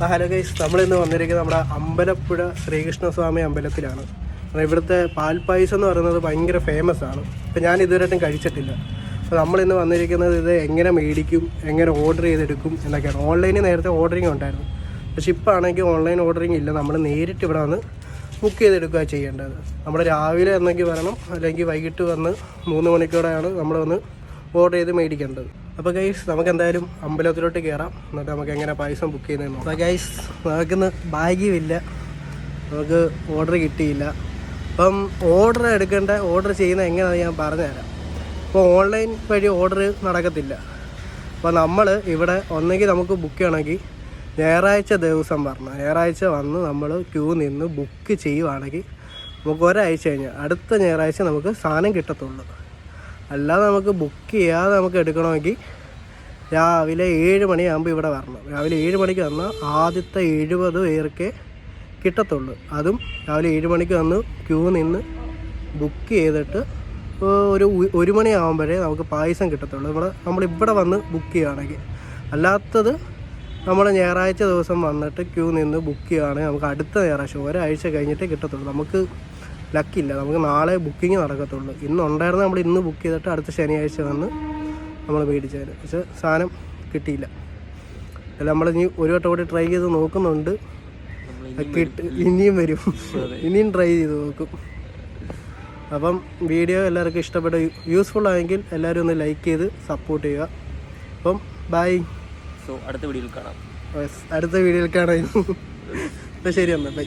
Hello guys നമ്മളിന്ന് വന്നിരിക്കുന്നത് നമ്മുടെ അമ്പലപ്പുഴ ശ്രീകൃഷ്ണസ്വാമി അമ്പലത്തിലാണ്. ഇവിടുത്തെ പാൽപ്പായസം എന്ന് പറയുന്നത് ഭയങ്കര ഫേമസ് ആണ്. അപ്പോൾ ഞാൻ ഇതുവരെയായിട്ടും കഴിച്ചിട്ടില്ല. അപ്പോൾ നമ്മളിന്ന് വന്നിരിക്കുന്നത് ഇത് എങ്ങനെ മേടിക്കും എങ്ങനെ ഓർഡർ ചെയ്തെടുക്കും എന്നൊക്കെയാണ്. ഓൺലൈനിൽ നേരത്തെ ഓർഡറിങ് ഉണ്ടായിരുന്നു. പക്ഷെ ഇപ്പോൾ ആണെങ്കിൽ ഓൺലൈൻ ഓർഡറിങ് ഇല്ല. നമ്മൾ നേരിട്ട് ഇവിടെ വന്ന് ബുക്ക് ചെയ്തെടുക്കുക ചെയ്യേണ്ടത്. നമ്മൾ രാവിലെ എന്നെങ്കിൽ വരണം അല്ലെങ്കിൽ വൈകിട്ട് വന്ന് മൂന്ന് മണിക്കൂടെയാണ് നമ്മൾ വന്ന് ഓർഡർ ചെയ്ത് മേടിക്കേണ്ടത്. അപ്പോൾ ഗൈസ് നമുക്ക് എന്തായാലും അമ്പലത്തിലോട്ട് കയറാം എന്നിട്ട് നമുക്ക് എങ്ങനെ പായസം ബുക്ക് ചെയ്യുന്നതെന്ന് അപ്പോൾ ഗൈസ് നമുക്കിന്ന് ഭാഗ്യമില്ല. നമുക്ക് ഓർഡർ കിട്ടിയില്ല. അപ്പം ഓർഡർ എടുക്കേണ്ട ഓർഡർ ചെയ്യുന്ന എങ്ങനെയാണെന്ന് ഞാൻ പറഞ്ഞുതരാം. അപ്പോൾ ഓൺലൈൻ വഴി ഓർഡർ നടക്കത്തില്ല. അപ്പോൾ നമ്മൾ ഇവിടെ ഒന്നെങ്കിൽ നമുക്ക് ബുക്ക് ചെയ്യണമെങ്കിൽ ഞായറാഴ്ച ദിവസം പറഞ്ഞു. ഞായറാഴ്ച വന്ന് നമ്മൾ ക്യൂ നിന്ന് ബുക്ക് ചെയ്യുവാണെങ്കിൽ നമുക്ക് ഒരാഴ്ച കഴിഞ്ഞാൽ അടുത്ത ഞായറാഴ്ച നമുക്ക് സാധനം കിട്ടത്തുള്ളൂ. അല്ലാതെ നമുക്ക് ബുക്ക് ചെയ്യാതെ നമുക്ക് എടുക്കണമെങ്കിൽ രാവിലെ ഏഴ് മണിയാകുമ്പോൾ ഇവിടെ വരണം. രാവിലെ ഏഴ് മണിക്ക് വന്നാൽ ആദ്യത്തെ എഴുപത് പേർക്കേ കിട്ടത്തുള്ളൂ. അതും രാവിലെ ഏഴ് മണിക്ക് വന്ന് ക്യൂ നിന്ന് ബുക്ക് ചെയ്തിട്ട് ഒരു ഒരു മണിയാകുമ്പോഴേ നമുക്ക് പായസം കിട്ടത്തുള്ളൂ. നമ്മൾ നമ്മളിവിടെ വന്ന് ബുക്ക് ചെയ്യുകയാണെങ്കിൽ അല്ലാത്തത് നമ്മൾ ഞായറാഴ്ച ദിവസം വന്നിട്ട് ക്യൂ നിന്ന് ബുക്ക് ചെയ്യുകയാണെങ്കിൽ നമുക്ക് അടുത്ത ഞായറാഴ്ച ഒരാഴ്ച കഴിഞ്ഞിട്ടേ കിട്ടത്തുള്ളൂ. നമുക്ക് ലക്കില്ല. നമുക്ക് നാളെ ബുക്കിംഗ് നടക്കത്തുള്ളൂ. ഇന്ന് ഉണ്ടായിരുന്ന നമ്മൾ ഇന്ന് ബുക്ക് ചെയ്തിട്ട് അടുത്ത ശനിയാഴ്ച വന്ന് നമ്മൾ മേടിച്ചതിന് പക്ഷെ സാധനം കിട്ടിയില്ല. അല്ല നമ്മൾ ഇനി ഒരു വട്ടം കൂടി ട്രൈ ചെയ്ത് നോക്കുന്നുണ്ട്. കിട്ടി ഇനിയും വരും. ഇനിയും ട്രൈ ചെയ്ത് നോക്കും. അപ്പം വീഡിയോ എല്ലാവർക്കും ഇഷ്ടപ്പെട്ട യൂസ്ഫുൾ ആയെങ്കിൽ എല്ലാവരും ഒന്ന് ലൈക്ക് ചെയ്ത് സപ്പോർട്ട് ചെയ്യുക. അപ്പം ബൈ സോ അടുത്ത വീഡിയോയിൽ കാണാം. അടുത്ത വീഡിയോയിൽ കാണാം. അപ്പം ശരി എന്നാൽ ബൈ